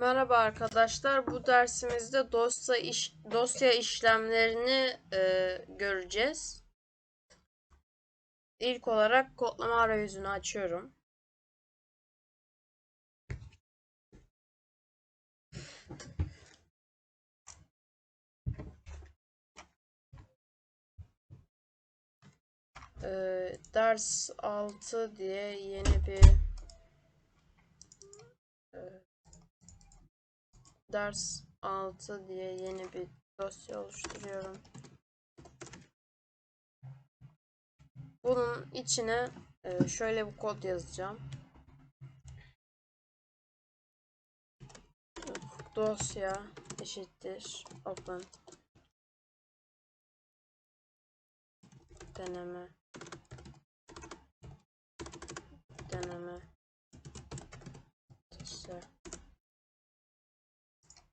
Merhaba arkadaşlar. Bu dersimizde dosya iş, dosya işlemlerini e, göreceğiz. İlk olarak kodlama arayüzünü açıyorum. E, ders 6 diye yeni bir ders 6 diye yeni bir dosya oluşturuyorum. Bunun içine e, şöyle bir kod yazacağım. Dosya eşittir open deneme deneme dosya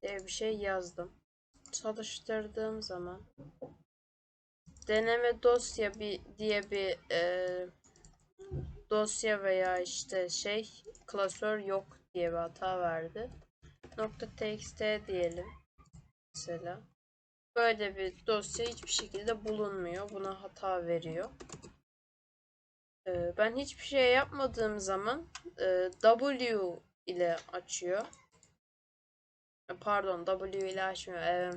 diye bir şey yazdım. Çalıştırdığım zaman deneme dosya bir diye bir e, dosya veya işte şey klasör yok diye bir hata verdi. .txt diyelim mesela. Böyle bir dosya hiçbir şekilde bulunmuyor. Buna hata veriyor. Ben hiçbir şey yapmadığım zaman W ile açıyor. Pardon W ile açmıyor. Ee,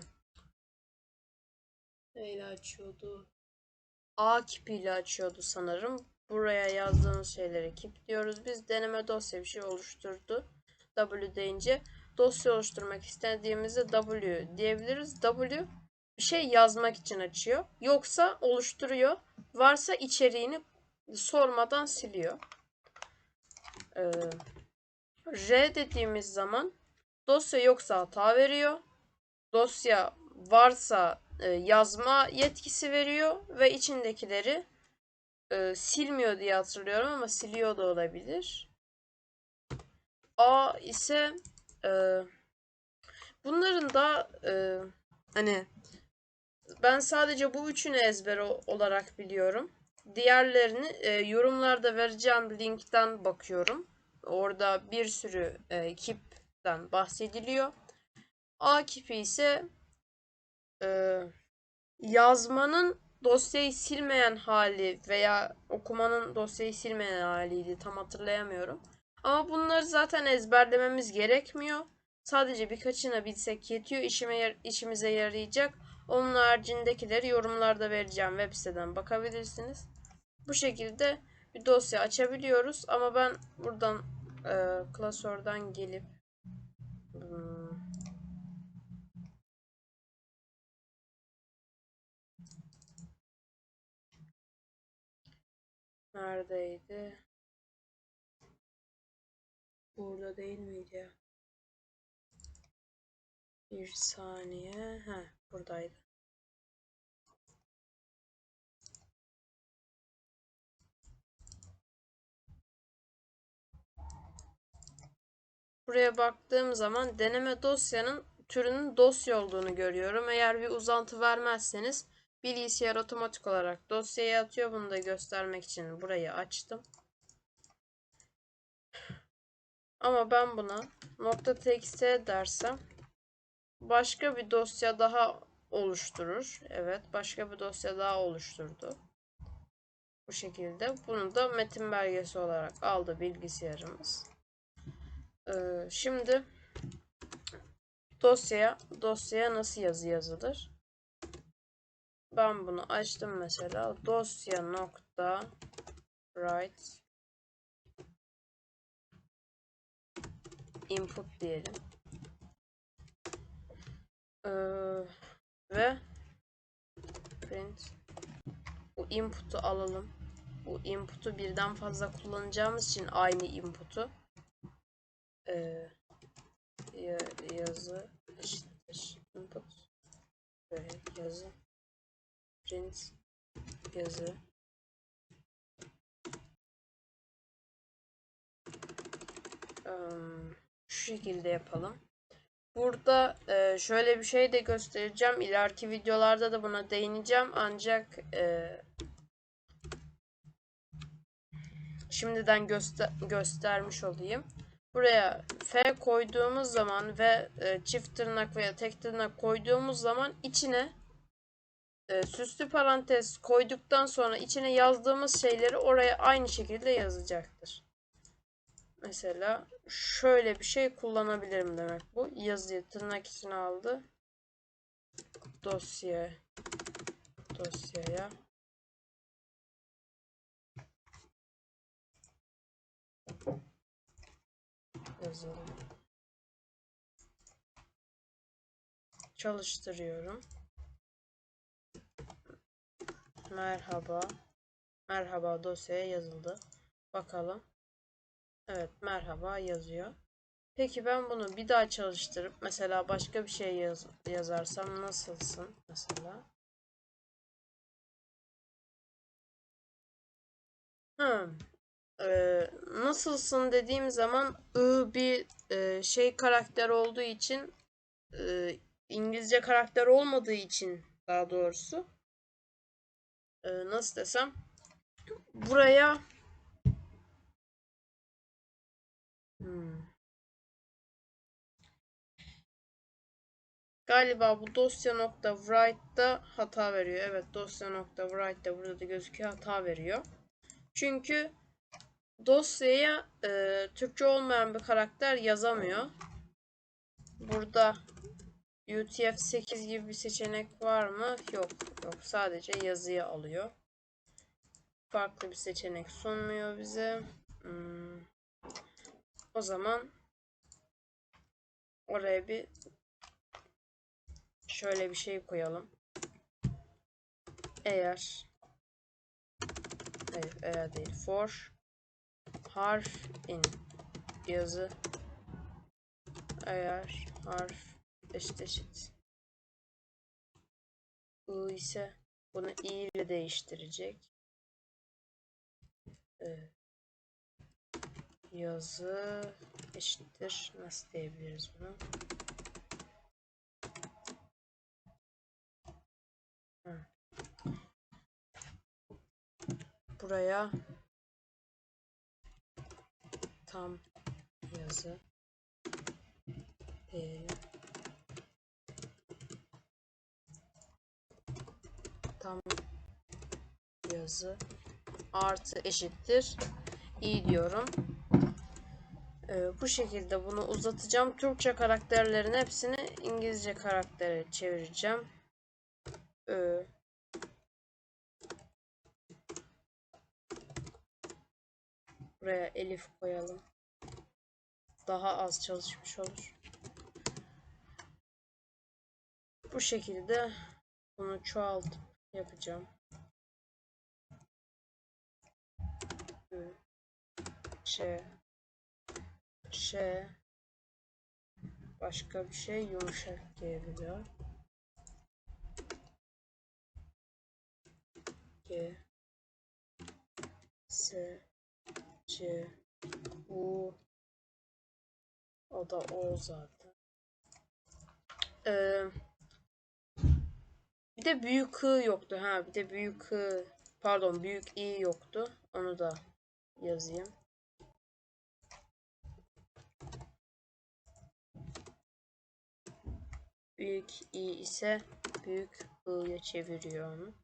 neyle açıyordu? A kipi ile açıyordu sanırım. Buraya yazdığınız şeyleri kip diyoruz. Biz deneme dosya bir şey oluşturdu. W deyince dosya oluşturmak istediğimizde W diyebiliriz. W bir şey yazmak için açıyor. Yoksa oluşturuyor. Varsa içeriğini sormadan siliyor. Ee, R dediğimiz zaman Dosya yoksa hata veriyor. Dosya varsa e, yazma yetkisi veriyor ve içindekileri e, silmiyor diye hatırlıyorum ama siliyor da olabilir. A ise e, bunların da e, hani ben sadece bu üçünü ezber olarak biliyorum. Diğerlerini e, yorumlarda vereceğim linkten bakıyorum. Orada bir sürü e, kip dan bahsediliyor. Akif'i ise e, yazmanın dosyayı silmeyen hali veya okumanın dosyayı silmeyen haliydi. Tam hatırlayamıyorum. Ama bunları zaten ezberlememiz gerekmiyor. Sadece birkaçını bilsek yetiyor. İşime, işimize yarayacak. Onun haricindekileri yorumlarda vereceğim. Web siteden bakabilirsiniz. Bu şekilde bir dosya açabiliyoruz. Ama ben buradan e, klasörden gelip Neredeydi? Burada değil miydi? Bir saniye. Ha, buradaydı. Buraya baktığım zaman deneme dosyanın türünün dosya olduğunu görüyorum. Eğer bir uzantı vermezseniz bilgisayar otomatik olarak dosyayı atıyor. Bunu da göstermek için burayı açtım. Ama ben buna .txt dersem başka bir dosya daha oluşturur. Evet, başka bir dosya daha oluşturdu. Bu şekilde. Bunu da metin belgesi olarak aldı bilgisayarımız. Ee, şimdi dosyaya dosyaya nasıl yazı yazılır? Ben bunu açtım mesela. Dosya nokta write input diyelim. Ee, ve print bu input'u alalım. Bu input'u birden fazla kullanacağımız için aynı input'u e, yazı eşittir input böyle yazı print yazı um, şu şekilde yapalım. Burada e, şöyle bir şey de göstereceğim. İleriki videolarda da buna değineceğim. Ancak e, şimdiden göster göstermiş olayım. buraya F koyduğumuz zaman ve e, çift tırnak veya tek tırnak koyduğumuz zaman içine e, süslü parantez koyduktan sonra içine yazdığımız şeyleri oraya aynı şekilde yazacaktır. Mesela şöyle bir şey kullanabilirim demek bu. Yazıyı tırnak içine aldı. Dosya dosyaya yazılı. Çalıştırıyorum. Merhaba. Merhaba dosyaya yazıldı. Bakalım. Evet merhaba yazıyor. Peki ben bunu bir daha çalıştırıp mesela başka bir şey yaz yazarsam nasılsın mesela? Hmm. Ee, nasılsın dediğim zaman ı bir e, şey karakter olduğu için e, İngilizce karakter olmadığı için daha doğrusu e, nasıl desem buraya hmm. Galiba bu dosya nokta write'da hata veriyor. Evet dosya nokta write'da burada da gözüküyor hata veriyor. Çünkü dosyaya e, Türkçe olmayan bir karakter yazamıyor. Burada UTF-8 gibi bir seçenek var mı? Yok. Yok. Sadece yazıyı alıyor. Farklı bir seçenek sunmuyor bize. Hmm. O zaman oraya bir şöyle bir şey koyalım. Eğer hayır eğer değil for harf in yazı eğer harf eşit eşit i ise bunu i ile değiştirecek. Ee, yazı eşittir. Nasıl diyebiliriz bunu? Hı. buraya tam yazı değeri tam yazı artı eşittir i diyorum. Ee, bu şekilde bunu uzatacağım. Türkçe karakterlerin hepsini İngilizce karaktere çevireceğim. Ee, buraya elif koyalım. Daha az çalışmış olur. Bu şekilde bunu çoğaltıp yapacağım. Ş Ş başka bir şey yumuşak gelebiliyor. G S C U o da O zaten. Ee, bir de büyük K yoktu. Ha bir de büyük K pardon büyük I yoktu. Onu da yazayım. Büyük i ise büyük i'ye çeviriyor onu.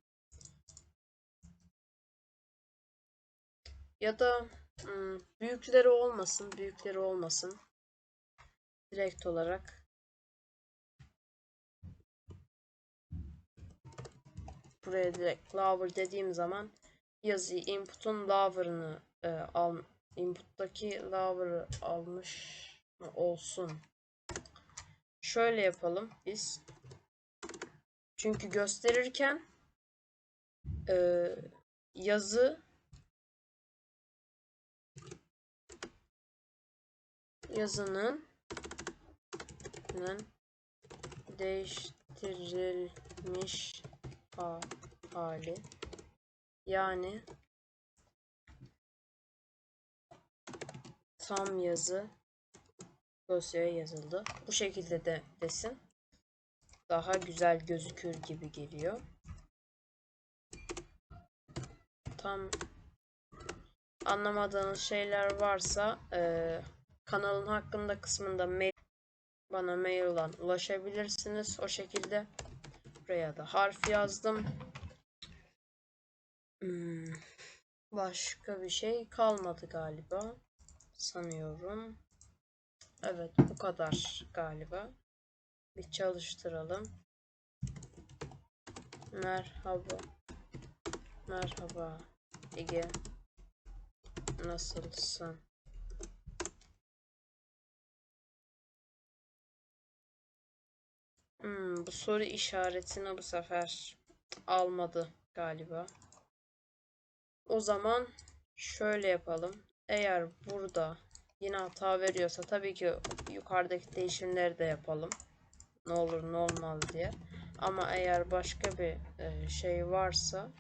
Ya da hmm, büyükleri olmasın, büyükleri olmasın. Direkt olarak buraya direkt lower dediğim zaman yazıyı input'un lower'ını e, al input'taki lower'ı almış mı olsun şöyle yapalım biz. Çünkü gösterirken e, yazı yazının değiştirilmiş hali yani tam yazı dosyaya yazıldı. Bu şekilde de desin. Daha güzel gözükür gibi geliyor. Tam anlamadığınız şeyler varsa e, kanalın hakkında kısmında mail bana mail'dan ulaşabilirsiniz. O şekilde buraya da harf yazdım. Hmm, Başka bir şey kalmadı galiba. Sanıyorum. Evet bu kadar galiba. Bir çalıştıralım. Merhaba. Merhaba Ege. Nasılsın? Hmm, bu soru işaretini bu sefer almadı galiba. O zaman şöyle yapalım. Eğer burada yine hata veriyorsa tabii ki yukarıdaki değişimleri de yapalım. Ne olur ne olmaz diye. Ama eğer başka bir e, şey varsa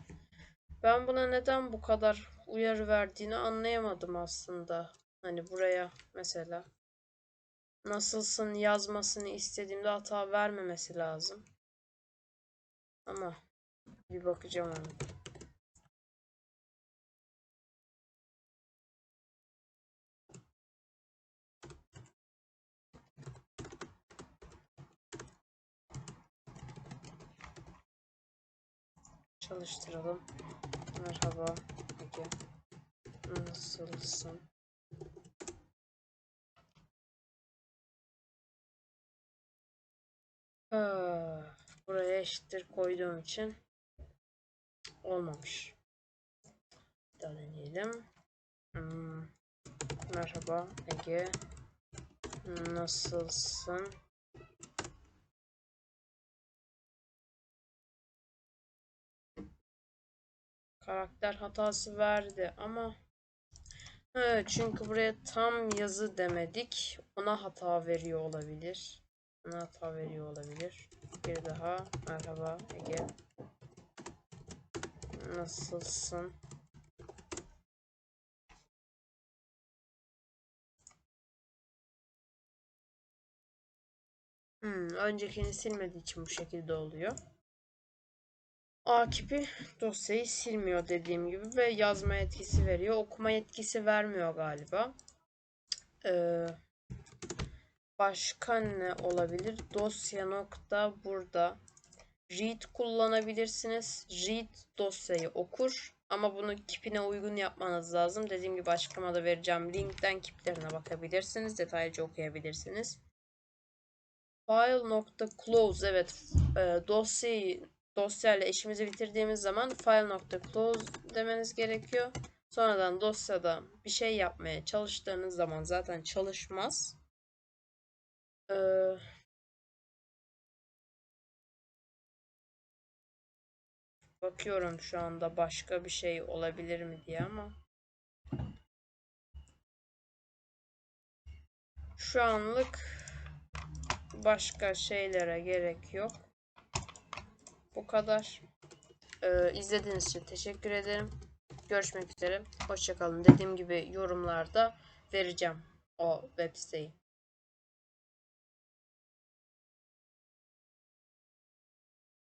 ben buna neden bu kadar uyarı verdiğini anlayamadım aslında. Hani buraya mesela nasılsın yazmasını istediğimde hata vermemesi lazım. Ama bir bakacağım ona. Çalıştıralım. Merhaba Ege. Nasılsın? Buraya eşittir koyduğum için olmamış. Bir deneyelim. Hmm, Merhaba Ege. Nasılsın? Karakter hatası verdi ama Evet, çünkü buraya tam yazı demedik. Ona hata veriyor olabilir. Ona hata veriyor olabilir. Bir daha merhaba Ege. Nasılsın? Hmm, öncekini silmediği için bu şekilde oluyor. Akip'i dosyayı silmiyor dediğim gibi ve yazma etkisi veriyor. Okuma etkisi vermiyor galiba. Ee, başka ne olabilir? Dosya nokta burada. Read kullanabilirsiniz. Read dosyayı okur. Ama bunu kipine uygun yapmanız lazım. Dediğim gibi açıklamada vereceğim linkten kiplerine bakabilirsiniz. Detaylıca okuyabilirsiniz. File nokta close evet e, dosyayı dosyayla işimizi bitirdiğimiz zaman file nokta close demeniz gerekiyor. Sonradan dosyada bir şey yapmaya çalıştığınız zaman zaten çalışmaz. Ee, bakıyorum şu anda başka bir şey olabilir mi diye ama şu anlık başka şeylere gerek yok. Bu kadar. Ee, izlediğiniz için teşekkür ederim. Görüşmek üzere. Hoşçakalın. Dediğim gibi yorumlarda vereceğim o web siteyi.